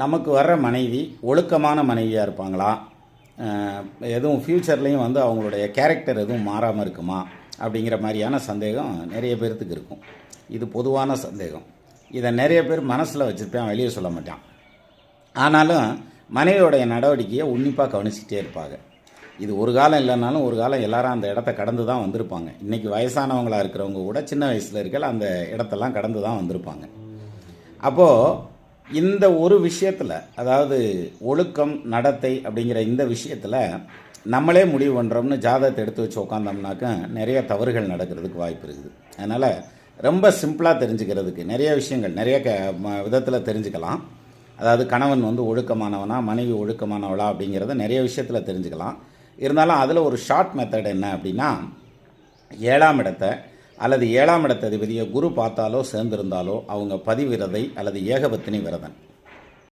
நமக்கு வர்ற மனைவி ஒழுக்கமான மனைவியாக இருப்பாங்களா? எதுவும் ஃப்யூச்சர்லேயும் வந்து அவங்களுடைய கேரக்டர் எதுவும் மாறாமல் இருக்குமா? அப்படிங்கிற மாதிரியான சந்தேகம் நிறைய பேர்த்துக்கு இருக்கும். இது பொதுவான சந்தேகம். இதை நிறைய பேர் மனசில் வச்சுருப்பேன் வெளியே சொல்ல மாட்டான். ஆனாலும் மனைவியோடைய நடவடிக்கையை உன்னிப்பாக கவனிச்சிக்கிட்டே இருப்பாங்க. இது ஒரு காலம் இல்லைனாலும் ஒரு காலம் எல்லாரும் அந்த இடத்த கடந்து தான் வந்திருப்பாங்க. இன்றைக்கி வயசானவங்களா இருக்கிறவங்க கூட சின்ன வயசில் இருக்கல அந்த இடத்தெல்லாம் கடந்து தான் வந்திருப்பாங்க. அப்போது இந்த ஒரு விஷயத்தில் அதாவது ஒழுக்கம் நடத்தை அப்படிங்கிற இந்த விஷயத்தில் நம்மளே முடிவு பண்ணுறோம்னு ஜாதகத்தை எடுத்து வச்சு உட்காந்தோம்னாக்க நிறைய தவறுகள் நடக்கிறதுக்கு வாய்ப்பு இருக்குது. அதனால் ரொம்ப சிம்பிளாக தெரிஞ்சுக்கிறதுக்கு நிறைய விஷயங்கள் நிறைய க விதத்தில் தெரிஞ்சுக்கலாம். அதாவது கணவன் வந்து ஒழுக்கமானவனா மனைவி ஒழுக்கமானவளா அப்படிங்கிறத நிறைய விஷயத்தில் தெரிஞ்சுக்கலாம். இருந்தாலும் அதில் ஒரு ஷார்ட் மெத்தட் என்ன அப்படின்னா ஏழாம் இடத்தை அல்லது ஏழாம் இடத்த அதிபதியை குரு பார்த்தாலோ சேர்ந்திருந்தாலோ அவங்க பதிவிரதை அல்லது ஏகபத்தினி விரதன்.